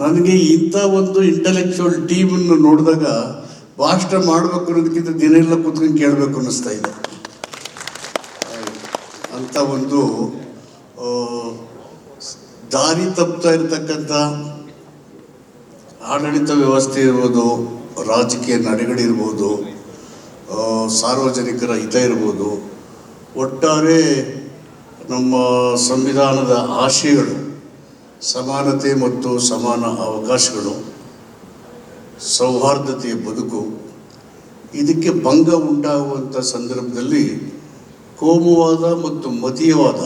ನನಗೆ ಇಂಥ ಒಂದು ಇಂಟೆಲೆಕ್ಚುವಲ್ ಟೀಮನ್ನು ನೋಡಿದಾಗ ಭಾಷಣ ಮಾಡಬೇಕು ಅನ್ನೋದಕ್ಕಿಂತ ದಿನ ಎಲ್ಲ ಕೂತ್ಕೊಂಡು ಕೇಳಬೇಕು ಅನ್ನಿಸ್ತಾ ಇದೆ. ಅಂಥ ಒಂದು ದಾರಿ ತಪ್ತಾ ಇರತಕ್ಕಂಥ ಆಡಳಿತ ವ್ಯವಸ್ಥೆ ಇರ್ಬೋದು, ರಾಜಕೀಯ ನಡೆಗಳಿರ್ಬೋದು ಸಾರ್ವಜನಿಕರ ಹಿತ ಇರ್ಬೋದು, ಒಟ್ಟಾರೆ ನಮ್ಮ ಸಂವಿಧಾನದ ಆಶಯಗಳು ಸಮಾನತೆ ಮತ್ತು ಸಮಾನ ಅವಕಾಶಗಳು, ಸೌಹಾರ್ದತೆಯ ಬದುಕು, ಇದಕ್ಕೆ ಭಂಗ ಉಂಟಾಗುವಂಥ ಸಂದರ್ಭದಲ್ಲಿ ಕೋಮುವಾದ ಮತ್ತು ಮತೀಯವಾದ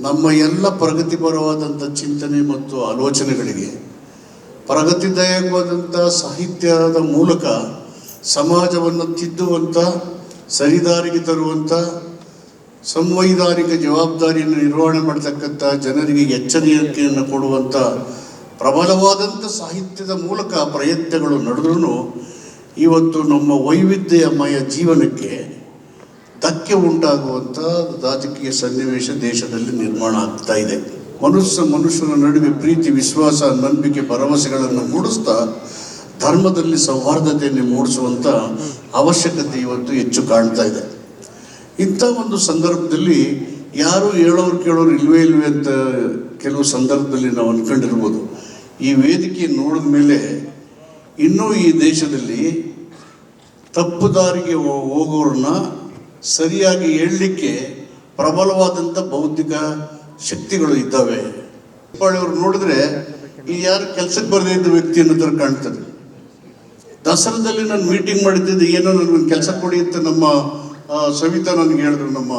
ನಮ್ಮ ಎಲ್ಲ ಪ್ರಗತಿಪರವಾದಂಥ ಚಿಂತನೆ ಮತ್ತು ಆಲೋಚನೆಗಳಿಗೆ ಪ್ರಗತಿದಾಯಕವಾದಂಥ ಸಾಹಿತ್ಯದ ಮೂಲಕ ಸಮಾಜವನ್ನು ತಿದ್ದುವಂಥ ಸರಿದಾರಿಗೆ ತರುವಂಥ ಸಂವೈಧಾನಿಕ ಜವಾಬ್ದಾರಿಯನ್ನು ನಿರ್ವಹಣೆ ಮಾಡತಕ್ಕಂಥ ಜನರಿಗೆ ಎಚ್ಚರಿಕೆಯನ್ನು ಕೊಡುವಂಥ ಪ್ರಬಲವಾದಂಥ ಸಾಹಿತ್ಯದ ಮೂಲಕ ಪ್ರಯತ್ನಗಳು ನಡೆದ್ರೂ ಇವತ್ತು ನಮ್ಮ ವೈವಿಧ್ಯಮಯ ಜೀವನಕ್ಕೆ ಧಕ್ಕೆ ಉಂಟಾಗುವಂಥ ರಾಜಕೀಯ ಸನ್ನಿವೇಶ ದೇಶದಲ್ಲಿ ನಿರ್ಮಾಣ ಆಗ್ತಾ ಇದೆ. ಮನುಷ್ಯ ಮನುಷ್ಯನ ನಡುವೆ ಪ್ರೀತಿ, ವಿಶ್ವಾಸ, ನಂಬಿಕೆ, ಭರವಸೆಗಳನ್ನು ಮೂಡಿಸ್ತಾ ಧರ್ಮದಲ್ಲಿ ಸೌಹಾರ್ದತೆಯನ್ನು ಮೂಡಿಸುವಂಥ ಅವಶ್ಯಕತೆ ಇವತ್ತು ಹೆಚ್ಚು ಕಾಣ್ತಾ ಇದೆ. ಇಂಥ ಒಂದು ಸಂದರ್ಭದಲ್ಲಿ ಯಾರು ಹೇಳೋರು ಕೇಳೋರು ಇಲ್ವೇ ಇಲ್ವೇ ಅಂತ ಕೆಲವು ಸಂದರ್ಭದಲ್ಲಿ ನಾವು ಅಂದ್ಕೊಂಡಿರ್ಬೋದು ಈ ವೇದಿಕೆ ನೋಡಿದ ಮೇಲೆ ಇನ್ನೂ ಈ ದೇಶದಲ್ಲಿ ತಪ್ಪು ದಾರಿಗೆ ಹೋಗೋರನ್ನ ಸರಿಯಾಗಿ ಹೇಳಲಿಕ್ಕೆ ಪ್ರಬಲವಾದಂಥ ಬೌದ್ಧಿಕ ಶಕ್ತಿಗಳು ಇದ್ದಾವೆ. ಅವರು ನೋಡಿದ್ರೆ ಈ ಯಾರು ಕೆಲಸಕ್ಕೆ ಬರದೇ ಇದ್ದ ವ್ಯಕ್ತಿ ಅನ್ನೋ ಥರ ಕಾಣ್ತದೆ. ದಸರಾದಲ್ಲಿ ನಾನು ಮೀಟಿಂಗ್ ಮಾಡಿದ್ದೆ ಏನೋ ನನಗೊಂದು ಕೆಲಸ ಕೊಡಿ ಅಂತ ನಮ್ಮ ಸವಿತಾ ನನಗೆ ಹೇಳಿದ್ರು, ನಮ್ಮ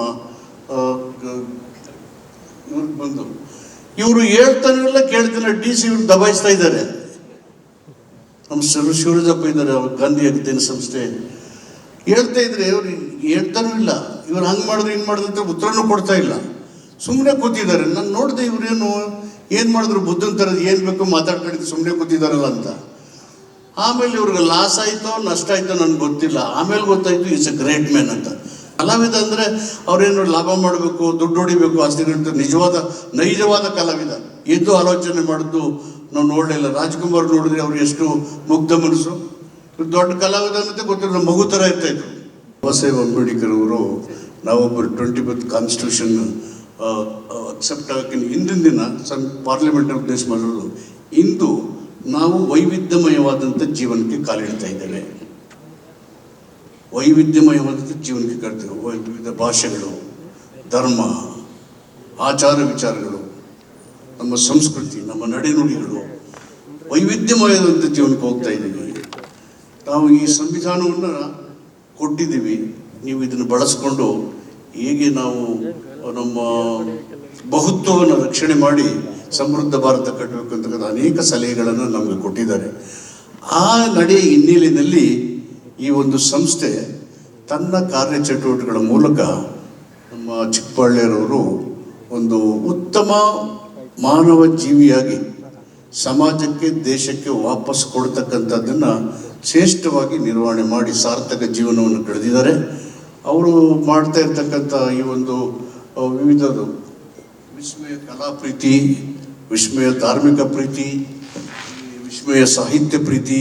ಬಂದು. ಇವರು ಹೇಳ್ತಾನೆ ಇಲ್ಲ ಕೇಳ್ತಾನೆ ಡಿ ಸಿ ಇವ್ರು ದಬಾಯಿಸ್ತಾ ಇದ್ದಾರೆ. ನಮ್ಮ ಶಿವರಾಜಪ್ಪ ಇದ್ದಾರೆ, ಅವ್ರ ಗಾಂಧಿ ಅಧ್ಯಯನ ಸಂಸ್ಥೆ. ಹೇಳ್ತಾ ಇದ್ರೆ ಇವ್ರು ಹೇಳ್ತಾನೂ ಇಲ್ಲ. ಇವ್ರು ಹಂಗೆ ಮಾಡಿದ್ರು, ಹಿಂಗೆ ಮಾಡಿದ್ರು ಅಂತ ಉತ್ತರನೂ ಕೊಡ್ತಾ ಇಲ್ಲ. ಸುಮ್ಮನೆ ಕೂತಿದ್ದಾರೆ. ನಾನು ನೋಡಿದೆ ಇವ್ರೇನು ಏನು ಮಾಡಿದ್ರು, ಬುದ್ಧನ ಥರದ್ದು ಏನು ಬೇಕು ಮಾತಾಡ್ಕೊಂಡಿದ್ದು ಸುಮ್ಮನೆ ಕೂತಿದ್ದಾರಲ್ಲ ಅಂತ. ಆಮೇಲೆ ಇವ್ರಿಗೆ ಲಾಸ್ ಆಯಿತೋ, ನಷ್ಟ ಆಯಿತೋ ನನಗೆ ಗೊತ್ತಿಲ್ಲ. ಆಮೇಲೆ ಗೊತ್ತಾಯ್ತು ಇಟ್ಸ್ ಎ ಗ್ರೇಟ್ ಮ್ಯಾನ್ ಅಂತ. ಕಲಾವಿದ ಅಂದರೆ ಅವ್ರೇನು ಲಾಭ ಮಾಡಬೇಕು, ದುಡ್ಡು ಹೊಡಿಬೇಕು ಆಸ್ತಿಗಳಂತ ನಿಜವಾದ, ನೈಜವಾದ ಕಲಾವಿದ. ಎದ್ದು ಆಲೋಚನೆ ಮಾಡಿದ್ದು ನಾವು ನೋಡಲಿಲ್ಲ. ರಾಜ್ಕುಮಾರ್ ನೋಡಿದ್ರೆ ಅವ್ರು ಎಷ್ಟು ಮುಗ್ಧ ಮನಸ್ಸು. ದೊಡ್ಡ ಕಲಾವಿದ ಅನ್ನೋದೇ ಗೊತ್ತಿಲ್ಲ, ಮಗು ಥರ ಇರ್ತಾಯಿದ್ರು ಬಾಬಾ ಸಾಹೇಬ್ ಅಂಬೇಡ್ಕರ್ ಅವರು November twenty fifth constitution accept ಆಗಕ್ಕಿಂತ ಹಿಂದಿನ ದಿನ ಸಂ ಪಾರ್ಲಿಮೆಂಟ್ ಉದ್ದೇಶ ಮಾಡಿರೋದು. ಇಂದು ನಾವು ವೈವಿಧ್ಯಮಯವಾದಂಥ ಜೀವನಕ್ಕೆ ಕಾಲಿಡ್ತಾ ಇದ್ದೇವೆ. ವೈವಿಧ್ಯಮಯವಾದಂಥ ಜೀವನಕ್ಕೆ ಕಾಲಿಡ್ತೇವೆ ವಿವಿಧ ಭಾಷೆಗಳು, ಧರ್ಮ, ಆಚಾರ ವಿಚಾರಗಳು, ನಮ್ಮ ಸಂಸ್ಕೃತಿ, ನಮ್ಮ ನಡೆನುಡಿಗಳು ವೈವಿಧ್ಯಮಯವಾದಂಥ ಜೀವನಕ್ಕೆ ಹೋಗ್ತಾ ಇದ್ದೀವಿ. ನಾವು ಈ ಸಂವಿಧಾನವನ್ನು ಕೊಟ್ಟಿದ್ದೀವಿ. ನೀವು ಇದನ್ನು ಬಳಸ್ಕೊಂಡು ಹೇಗೆ ನಾವು ನಮ್ಮ ಬಹುತ್ವವನ್ನು ರಕ್ಷಣೆ ಮಾಡಿ ಸಮೃದ್ಧ ಭಾರತ ಕಟ್ಟಬೇಕು ಅಂತಕ್ಕಂಥ ಅನೇಕ ಸಲಹೆಗಳನ್ನು ನಮಗೆ ಕೊಟ್ಟಿದ್ದಾರೆ. ಆ ನಡೆಯ ಹಿನ್ನೆಲೆಯಲ್ಲಿ ಈ ಒಂದು ಸಂಸ್ಥೆ ತನ್ನ ಕಾರ್ಯಚಟುವಟಿಕೆಗಳ ಮೂಲಕ ನಮ್ಮ ಚಿಕ್ಕಬಳ್ಳಾರವರು ಒಂದು ಉತ್ತಮ ಮಾನವ ಜೀವಿಯಾಗಿ ಸಮಾಜಕ್ಕೆ, ದೇಶಕ್ಕೆ ವಾಪಸ್ ಕೊಡ್ತಕ್ಕಂಥದ್ದನ್ನು ಶ್ರೇಷ್ಠವಾಗಿ ನಿರ್ವಹಣೆ ಮಾಡಿ ಸಾರ್ಥಕ ಜೀವನವನ್ನು ಕಳೆದಿದ್ದಾರೆ. ಅವರು ಮಾಡ್ತಾ ಇರ್ತಕ್ಕಂಥ ಈ ಒಂದು ವಿವಿಧ ವಿಸ್ಮಯ ಕಲಾ ಪ್ರೀತಿ ವಿಸ್ಮಯ ಧಾರ್ಮಿಕ ಪ್ರೀತಿ, ವಿಸ್ಮಯ ಸಾಹಿತ್ಯ ಪ್ರೀತಿ,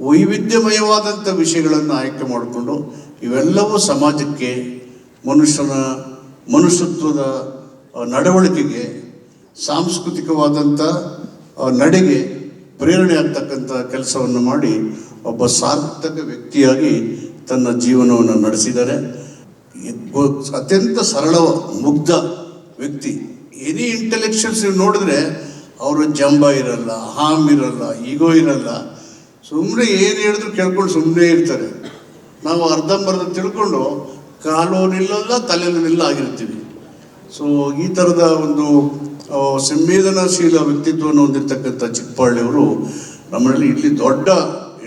ವೈವಿಧ್ಯಮಯವಾದಂಥ ವಿಷಯಗಳನ್ನು ಆಯ್ಕೆ ಮಾಡಿಕೊಂಡು ಇವೆಲ್ಲವೂ ಸಮಾಜಕ್ಕೆ ಮನುಷ್ಯನ ಮನುಷ್ಯತ್ವದ ನಡವಳಿಕೆಗೆ, ಸಾಂಸ್ಕೃತಿಕವಾದಂಥ ನಡೆಗೆ ಪ್ರೇರಣೆ ಆಗ್ತಕ್ಕಂಥ ಕೆಲಸವನ್ನು ಮಾಡಿ ಒಬ್ಬ ಸಾರ್ಥಕ ವ್ಯಕ್ತಿಯಾಗಿ ತನ್ನ ಜೀವನವನ್ನು ನಡೆಸಿದ್ದಾರೆ. ಅತ್ಯಂತ ಸರಳ ಮುಗ್ಧ ವ್ಯಕ್ತಿ ಎನಿ ಇಂಟೆಲೆಕ್ಚುಯಲ್ಸ್ ನೀವು ನೋಡಿದ್ರೆ, ಅವರು ಜಂಬ ಇರಲ್ಲ, ಹಾಮ್ ಇರಲ್ಲ, ಈಗೋ ಇರಲ್ಲ. ಸುಮ್ಮನೆ ಏನು ಹೇಳಿದ್ರು ಕೇಳ್ಕೊಂಡು ಸುಮ್ಮನೆ ಇರ್ತಾರೆ. ನಾವು ಅರ್ಧಂಬರ್ಧ ತಿಳ್ಕೊಂಡು ಕಾಲು ನಿಲ್ಲಲ್ಲ ತಲೆನೂ ನಿಲ್ಲ ಆಗಿರ್ತೀವಿ. ಸೊ ಈ ಥರದ ಒಂದು ಸಂವೇದನಾಶೀಲ ವ್ಯಕ್ತಿತ್ವವನ್ನು ಹೊಂದಿರತಕ್ಕಂಥ ಚಿಕ್ಕಪಳ್ಳಿಯವರು ನಮ್ಮಲ್ಲಿ ಇಲ್ಲಿ ದೊಡ್ಡ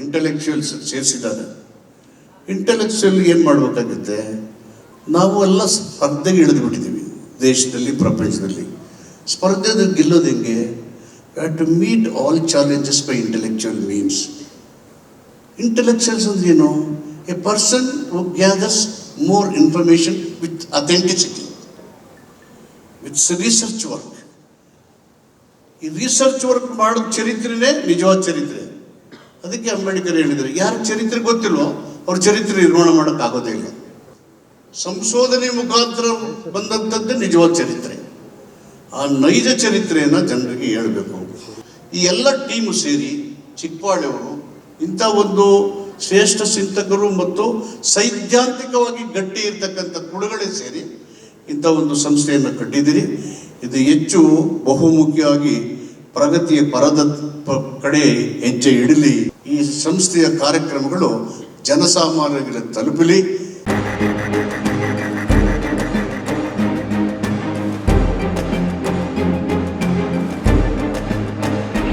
ಇಂಟೆಲೆಕ್ಚುಯಲ್ಸ್ ಸೇರಿಸಿದ್ದಾರೆ. ಇಂಟೆಲೆಕ್ಚುಯಲ್ ಏನು ಮಾಡಬೇಕಾಗುತ್ತೆ? ನಾವು ಎಲ್ಲ ಸ್ಪರ್ಧೆಗೆ ಇಳಿದು ದೇಶದಲ್ಲಿ, ಪ್ರಪಂಚದಲ್ಲಿ. ಸ್ಪರ್ಧೆದು ಗೆಲ್ಲೋದು ಹೆಂಗೆ? To meet all challenges by intellectual means intellectuals ಅಂದ್ರೆ ಏನು? A person who gathers more information with authenticity with research work ಈ ರಿಸರ್ಚ್ ವರ್ಕ್ ಮಾಡೋ ಚರಿತ್ರೆನೇ ನಿಜವಾದ ಚರಿತ್ರೆ. ಅದಕ್ಕೆ ಅಂಬೇಡ್ಕರ್ ಹೇಳಿದರು, ಯಾರ ಚರಿತ್ರೆ ಗೊತ್ತಿಲ್ವೋ, ಅವ್ರ ಚರಿತ್ರೆ ನಿರ್ಮಾಣ ಮಾಡೋಕ್ಕಾಗೋದೇ ಇಲ್ಲ. ಸಂಶೋಧನೆ ಮುಖಾಂತರ ಬಂದಂಥದ್ದೇ ನಿಜವಾದ ಚರಿತ್ರೆ. ಆ ನೈಜ ಚರಿತ್ರೆಯನ್ನು ಜನರಿಗೆ ಹೇಳಬೇಕು. ಈ ಎಲ್ಲ ಟೀಮು ಸೇರಿ ಚಿಕ್ಕವಾಳೆಯವರು ಇಂಥ ಒಂದು ಶ್ರೇಷ್ಠ ಚಿಂತಕರು ಮತ್ತು ಸೈದ್ಧಾಂತಿಕವಾಗಿ ಗಟ್ಟಿ ಇರ್ತಕ್ಕಂಥ ಕುಡುಗಳೇ ಸೇರಿ ಇಂಥ ಒಂದು ಸಂಸ್ಥೆಯನ್ನು ಕಟ್ಟಿದ್ದೀರಿ. ಇದು ಹೆಚ್ಚು ಬಹುಮುಖ್ಯವಾಗಿ ಪ್ರಗತಿಯ ಪರದ ಕಡೆ ಹೆಜ್ಜೆ ಇಡಲಿ. ಈ ಸಂಸ್ಥೆಯ ಕಾರ್ಯಕ್ರಮಗಳು ಜನಸಾಮಾನ್ಯರಿಗೆ ತಲುಪಲಿ.